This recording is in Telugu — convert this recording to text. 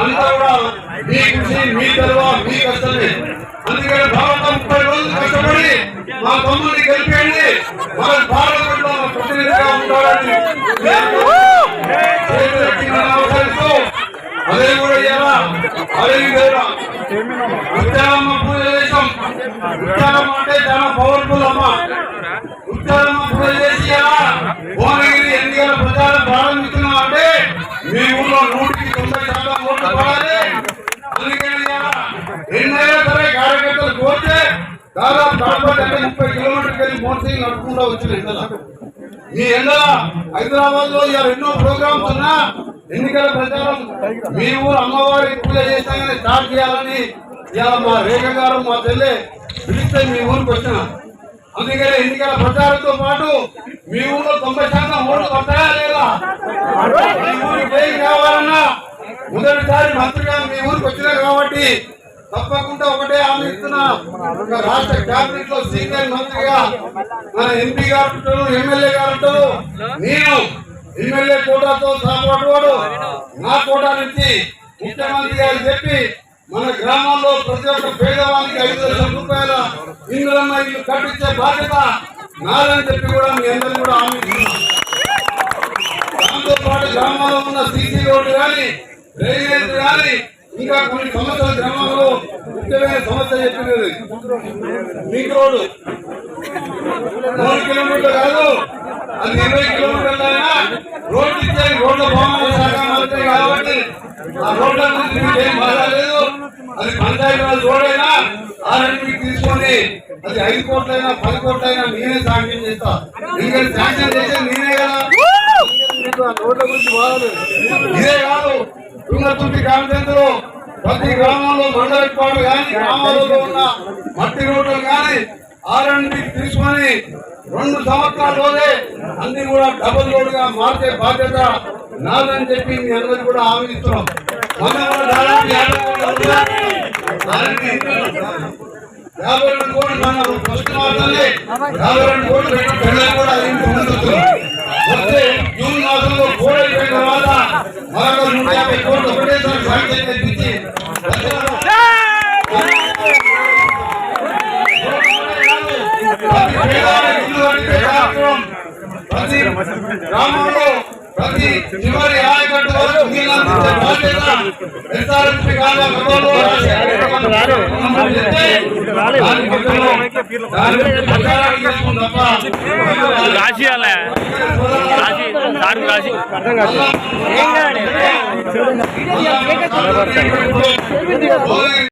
అంతా కూడా మీ కృషి మీ తెలువ మీ కష్టమే. అందుకని భారత ముప్పై రోజులు కష్టపడి మా తమ్ముడిని గెలిపేయండి. మన భారతదేశంలో ప్రతినిధిగా ఉండాలని అదే కూడా అంటే చాలా పవర్ఫుల్ ఎన్నైనా సరే కార్యకర్తలు కోరితే దాదాపు కాకపోతే ముప్పై కిలోమీటర్కి వెళ్ళి మోటార్ నడుపుకుంటూ వచ్చిన ఎండల. ఈ ఎండల హైదరాబాద్లో ఇలా ఎన్నో ప్రోగ్రామ్స్ ఉన్నా ఎన్నికల ప్రచారం మీ ఊరు అమ్మవారి పూజ చేశామని స్టార్ట్ చేయాలని ఇలా మా రేఖ గారు మా చెల్లె పిలిస్తే మీ ఊరికి వచ్చిన. అందుకనే ఎన్నికల ప్రచారంతో పాటు మీ ఊళ్ళో తొంభై శాతం ఓట్లు పడతాయా లేదా? మీ ఊరికి కావాలన్నా? మొదటిసారి మంత్రిగా మీ ఊరికి వచ్చినా కాబట్టి తప్పకుండా ఒకటే హామీ ఇస్తున్నా. ఒక రాష్ట్ర కేబినెట్లో సీనియర్ మంత్రిగా మన ఎంపీ గారు ఎమ్మెల్యే గారు నేను ఎమ్మెల్యే కోటాతో సాపడు నా కోటా నుంచి ముఖ్యమంత్రి గారు చెప్పి మన గ్రామాల్లో ప్రతి ఒక్క పేదవానికి ఐదు లక్షల రూపాయల ఇందులన్న ఇల్లు కట్టించే బాధ్యత నాదని చెప్పి కూడా మీ అందరినీ కూడా హామీ దాంతో పాటు గ్రామాల్లో ఉన్న సీసీ రోడ్డు కానీ డ్రైనేజ్ కానీ ఇంకా కొన్ని సమస్యలు గ్రామంలో ముఖ్యమైన సమస్య చెప్పినది. Link road. మూడు కిలోమీటర్లు కాదు. అది ఇరవై కిలోమీటర్లు అయినా రోడ్డు ఇచ్చే రోడ్ల భవనాల శాఖ మంత్రి కాబట్టి ఆ రోడ్ల గురించి మీకు ఏం బాధ లేదు. అది పంచాయతీ రాజ్ రోడ్ అయినా ఆ రెండింటికి తీసుకొని అది ఐదు కోట్లైనా పది కోట్లైనా నేనే శాంక్షన్ చేస్తా. ఎందుకంటే శాంక్షన్ చేసేది నేనే కదా. మీకు ఆ రోడ్ల గురించి బాధలేదు ఇదే కాదు తుంగతుర్తి కాన్ఫరెన్స్లో ప్రతి గ్రామంలో మండలిపాడు కానీ గ్రామాలలో ఉన్న మట్టి రోడ్లు కానీ ఆర్ఎండి తీసుకొని రెండు సంవత్సరాల్లోనే అన్ని కూడా డబుల్ రోడ్గా మార్చే బాధ్యత నాదని చెప్పి మీ అందరికీ కూడా హామీ ఇస్తున్నాం యాభై రెండు కోట్లు మన ఫస్ట్ మాసంలో యాభై రెండు కోట్లు పెట్టి పెళ్ళని కూడా అది జూన్ మాసంలో కోడైపోయిన తర్వాత మరొక నూట యాభై కోట్లు ఒకటేసారి శాంక్షన్ ప్రతి గ్రామంలో చివరి ఆయకట్టు వరకు బాధ్యత కాలువ గతంలో రాసి అలా రాసి సార్ రాసి అర్థం కాదు